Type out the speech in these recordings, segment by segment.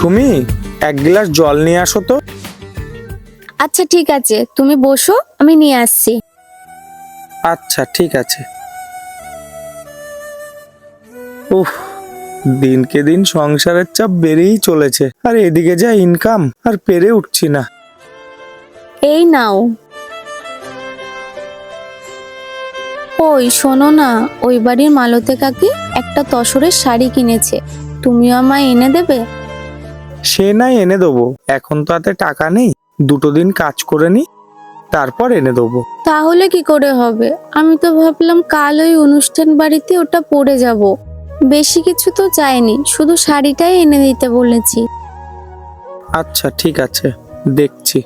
সুমি এক গ্লাস জল নিয়ে আসো তো। আচ্ছা ঠিক আছে। তুমি বসো আমি নিয়ে আসছি। আচ্ছা ঠিক আছে। উফ দিনকে দিন সংসারের চাপ বেড়েই চলেছে। আর এদিকে যা ইনকাম আর পেরে উঠছি না। এই নাও। ওই শোনো না ওই বাড়ির মালতে কাকি একটা তসরের শাড়ি কিনেছে। তুমিও আমায় এনে দেবে? সে নাই এনে দেবো। এখন তো হাতে টাকা নেই দুটো দিন কাজ করে নি তারপর এনে দেবো। তাহলে কি করে হবে? আমি তো ভাবলাম কাল ওই অনুষ্ঠান বাড়িতে ওটা পরে যাব। বেশি কিছু তো চাইনি শুধু শাড়িটাই এনে দিতে বলেছি। আচ্ছা ঠিক আছে দেখছি।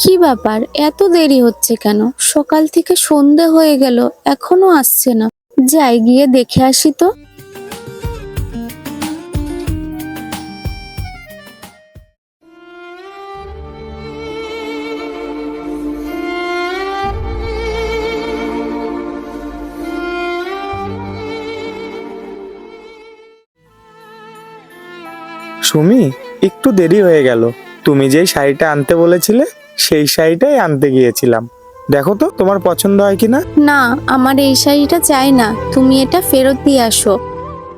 কি ব্যাপার? এত দেরি হচ্ছে কেন? সকাল থেকে সন্ধে হয়ে গেল এখনও আসছে না। যাই গিয়ে দেখে আসি তো। সুমি একটু দেরি হয়ে গেল। তুমি যেই শাড়িটা আনতে বলেছিলে সেই শাড়িটাই আনতে গিয়েছিলাম। দেখো তো তোমার পছন্দ হয় কিনা? না আমার এই শাড়িটা চাই না। তুমি এটা ফেরত দিয়ে আসো।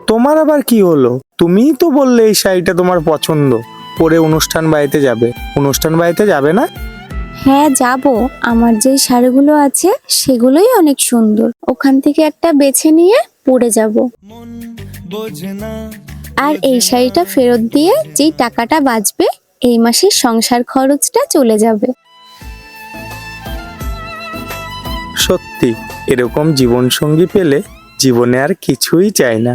তোমার আবার কি হলো? তুমিই তো বললে এই শাড়িটা তোমার পছন্দ। পরে অনুষ্ঠান বাড়িতে যাবে। অনুষ্ঠান বাড়িতে যাবে না? হ্যাঁ যাব। আমার যেই শাড়িগুলো আছে সেগুলোই অনেক সুন্দর। ওখান থেকে একটা বেছে নিয়ে পরে যাব। আর এই শাড়িটা ফেরত দিয়ে যেই টাকাটা বাঁচবে, এই মাসের সংসার খরচটা চলে যাবে। সত্যি, এরকম জীবন সঙ্গী পেলে জীবনে আর কিছুই চাই না।